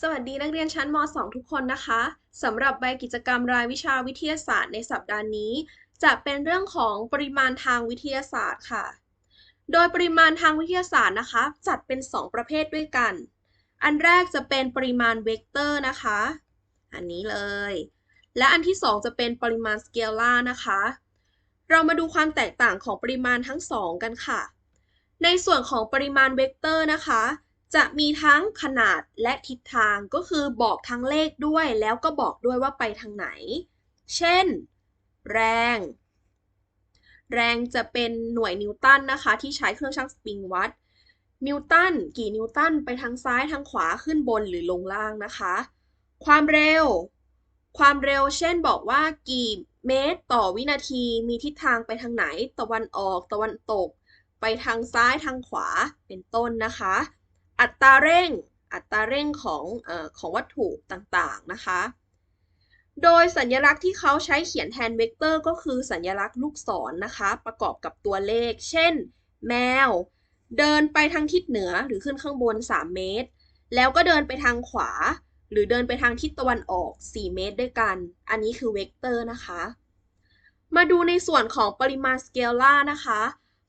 สวัสดีนักเรียนชั้นม .2 ทุกคนนะคะสำหรับใบกิจกรรมรายวิชาวิทยาศาสตร์ในสัปดาห์นี้ จะเป็นเรื่องของปริมาณทางวิทยาศาสตร์ค่ะ โดยปริมาณทางวิทยาศาสตร์นะคะ จัดเป็น 2 ประเภทด้วยกัน อันแรกจะเป็นปริมาณเวกเตอร์นะคะ อันนี้เลย และอันที่ 2 จะเป็นปริมาณสเกลลาร์นะคะ เรามาดูความแตกต่างของปริมาณทั้งสองกันค่ะ ในส่วนของปริมาณเวกเตอร์นะคะ จะมีทั้งขนาดและทิศทางก็คือบอกทั้งเลขด้วยแล้วก็บอกด้วยว่าไปทางไหน เช่น แรง แรงจะเป็นหน่วยนิวตันนะคะ ที่ใช้เครื่องชั่งสปริงวัด นิวตันกี่นิวตันไปทางซ้ายทางขวาขึ้นบนหรือลงล่างนะคะ ความเร็ว ความเร็วเช่นบอกว่ากี่เมตรต่อวินาทีมีทิศทางไปทางไหน ตะวันออกตะวันตก ไปทางซ้ายทางขวาเป็นต้นนะคะ อัตราเร่ง อัตราเร่งของอของวัตถุต่างๆนะคะ โดยสัญลักษณ์ที่เขาใช้เขียนแทนเวกเตอร์ก็คือสัญลักษณ์ลูกศรนนะคะ ประกอบกับตัวเลข เช่น แมว เดินไปทางทิศเหนือหรือขึ้นข้างบน 3 เมตร แล้วก็เดินไปทางขวา หรือเดินไปทางทิศตะวันออก 4 เมตรด้วยกัน อันนี้คือเวกเตอร์นะคะ มาดูในส่วนของปริมาณสเกลล่านะคะ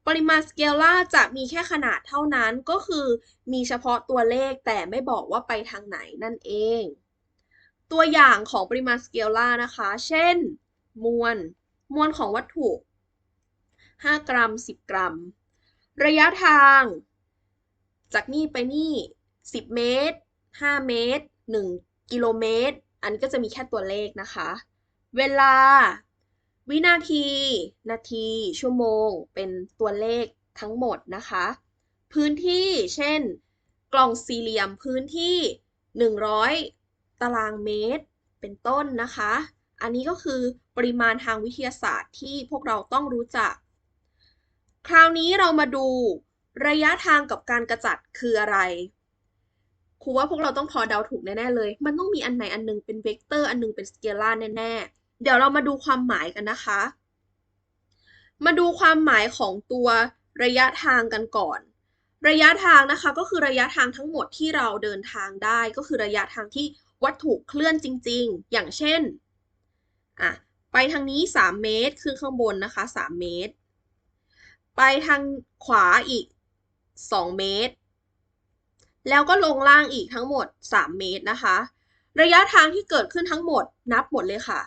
ปริมาณสเกลล่าจะมีแค่ขนาดเท่านั้นก็คือมีเฉพาะตัวเลขแต่ไม่บอกว่าไปทางไหนนั่นเอง ตัวอย่างของปริมาณสเกลล่านะคะ เช่น มวล มวลของวัตถุ 5 กรัม 10 กรัม ระยะทาง จากนี่ไปนี่ 10 เมตร 5 เมตร 1 กิโลเมตร อันนี้ก็จะมีแค่ตัวเลขนะคะ เวลา วินาที นาที ชั่วโมง เป็นตัวเลขทั้งหมดนะคะ พื้นที่เช่น กล่องสี่เหลี่ยมพื้นที่ 100 ตารางเมตร เป็นต้นนะคะ อันนี้ก็คือปริมาณทางวิทยาศาสตร์ที่พวกเราต้องรู้จัก คราวนี้เรามาดูระยะทางกับการกระจัดคืออะไรครูว่าพวกเราต้องพอเดาถูกแน่ๆเลย มันต้องมีอันไหนอันนึงเป็นเวกเตอร์อันนึงเป็นสเกลาร์แน่ๆ เดี๋ยวเรามาดูความหมายกันนะคะ มาดูความหมายของตัวระยะทางกันก่อน ระยะทางนะคะก็คือระยะทางทั้งหมดที่เราเดินทางได้ ก็คือระยะทางที่วัตถุเคลื่อนจริง ๆ อย่างเช่นอะไปทางนี้ 3 เมตรคือข้างบนนะคะ 3 เมตร ไปทางขวาอีก 2 เมตร แล้วก็ลงล่างอีกทั้งหมด 3 เมตรนะคะ ระยะทางที่เกิดขึ้นทั้งหมดนับหมดเลยค่ะ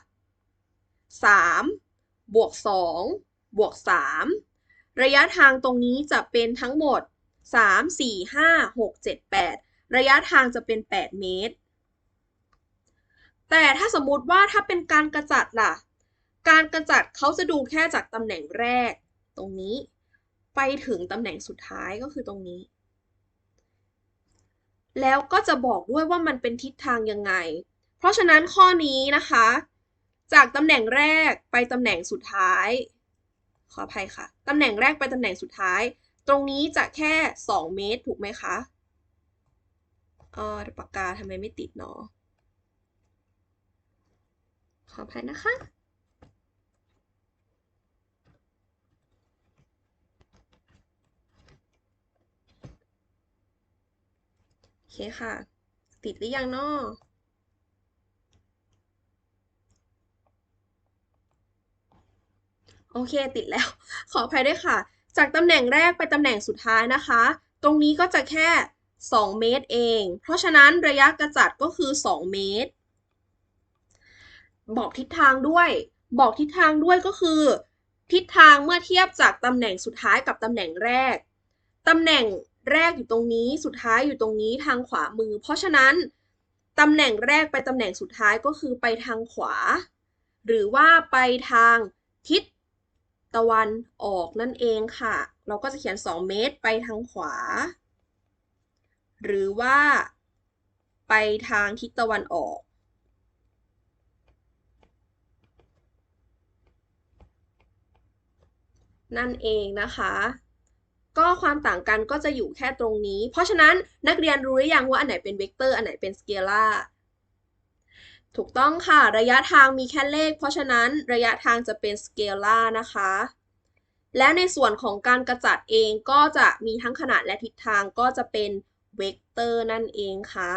3 บวก 2 บวก 3 ระยะทางตรงนี้จะเป็นทั้งหมด 3 4 5 6 7 8 ระยะทางจะเป็น 8 เมตร แต่ถ้าสมมติว่าถ้าเป็นการกระจัดล่ะ การกระจัดเขาจะดูแค่จากตำแหน่งแรก ตรงนี้ไปถึงตำแหน่งสุดท้ายก็คือตรงนี้ แล้วก็จะบอกด้วยว่ามันเป็นทิศทางยังไง เพราะฉะนั้นข้อนี้นะคะ จากตำแหน่งแรกไปตำแหน่งสุดท้าย ขออภัยค่ะ ตำแหน่งแรกไปตำแหน่งสุดท้าย ตรงนี้จะแค่ 2 เมตรถูกไหมคะเออปากกาทำไมไม่ติดเนาะขออภัยนะคะ โอเคค่ะ ติดหรือยังเนาะ โอเคติดแล้ว ขออภัยด้วยค่ะ จากตำแหน่งแรกไปตำแหน่งสุดท้ายนะคะ ตรงนี้ก็จะแค่ 2 เมตรเอง เพราะฉะนั้นระยะกระจัดก็คือ 2 เมตร บอกทิศทางด้วย บอกทิศทางด้วยก็คือ ทิศทางเมื่อเทียบจากตำแหน่งสุดท้ายกับตำแหน่งแรก ตำแหน่งแรกอยู่ตรงนี้ สุดท้ายอยู่ตรงนี้ทางขวามือ เพราะฉะนั้นตำแหน่งแรกไปตำแหน่งสุดท้ายก็คือไปทางขวา หรือว่าไปทางทิศ ตะวันออกนั่นเองค่ะ เราก็จะเขียน 2 เมตรไปทางขวา หรือว่าไปทางทิศตะวันออก นั่นเองนะคะ ก็ความต่างกันก็จะอยู่แค่ตรงนี้ เพราะฉะนั้นนักเรียนรู้หรือยังว่าอันไหนเป็นเวกเตอร์อันไหนเป็นสเกลาร์ ถูกต้องค่ะ ระยะทางมีแค่เลข เพราะฉะนั้นระยะทางจะเป็นสเกลาร์นะคะ และในส่วนของการกระจัดเองก็จะมีทั้งขนาดและทิศทางก็จะเป็นเวกเตอร์นั่นเองค่ะ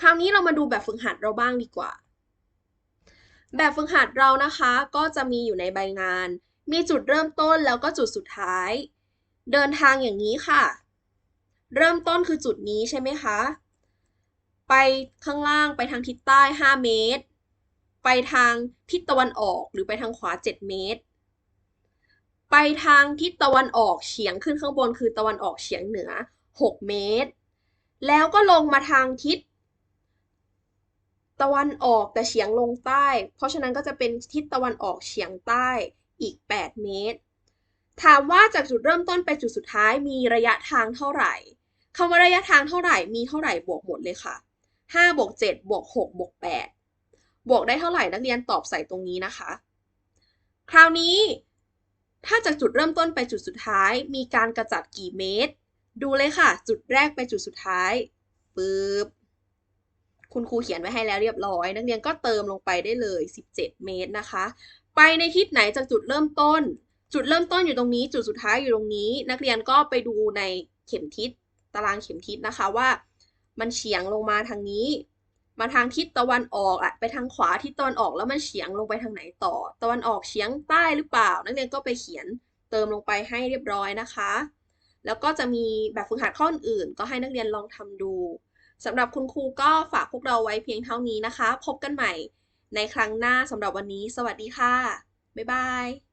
คราวนี้เรามาดูแบบฝึกหัดเราบ้างดีกว่า แบบฝึกหัดเรานะคะก็จะมีอยู่ในใบงาน มีจุดเริ่มต้นแล้วก็จุดสุดท้าย เดินทางอย่างนี้ค่ะ เริ่มต้นคือจุดนี้ใช่ไหมคะ ไปข้างล่างไปทางทิศใต้ 5 เมตร ไปทางทิศตะวันออกหรือไปทางขวา 7 เมตร ไปทางทิศตะวันออกเฉียงขึ้นข้างบนคือตะวันออกเฉียงเหนือ 6 เมตร แล้วก็ลงมาทางทิศตะวันออกแต่เฉียงลงใต้ เพราะฉะนั้นก็จะเป็นทิศตะวันออกเฉียงใต้อีก 8 เมตร ถามว่าจากจุดเริ่มต้นไปจุดสุดท้ายมีระยะทางเท่าไหร่คำว่าระยะทางเท่าไหร่มีเท่าไหร่บวกหมดเลยค่ะ 5บวก7บวก6บวก8บวกได้เท่าไหร่นักเรียนตอบใส่ตรงนี้นะคะ คราวนี้ ถ้าจากจุดเริ่มต้นไปจุดสุดท้าย มีการกระจัดกี่เมตร ดูเลยค่ะ จุดแรกไปจุดสุดท้ายปึ๊บคุณครูเขียนไว้ให้แล้วเรียบร้อย นักเรียนก็เติมลงไปได้เลย 17 เมตรนะคะ ไปในทิศไหนจากจุดเริ่มต้น จุดเริ่มต้นอยู่ตรงนี้ จุดสุดท้ายอยู่ตรงนี้ นักเรียนก็ไปดูในเข็มทิศตารางเข็มทิศนะคะว่า มันเฉียงลงมาทางนี้ มาทางทิศตะวันออกอะไปทางขวาทิศตะวันออกแล้วมันเฉียงลงไปทางไหนต่อ ตะวันออกเฉียงใต้หรือเปล่า นักเรียนก็ไปเขียนเติมลงไปให้เรียบร้อยนะคะ แล้วก็จะมีแบบฝึกหัดข้ออื่นก็ให้นักเรียนลองทำดูสำหรับคุณครูก็ฝากพวกเราไว้เพียงเท่านี้นะคะ พบกันใหม่ในครั้งหน้าสำหรับวันนี้ สวัสดีค่ะ บ๊ายบาย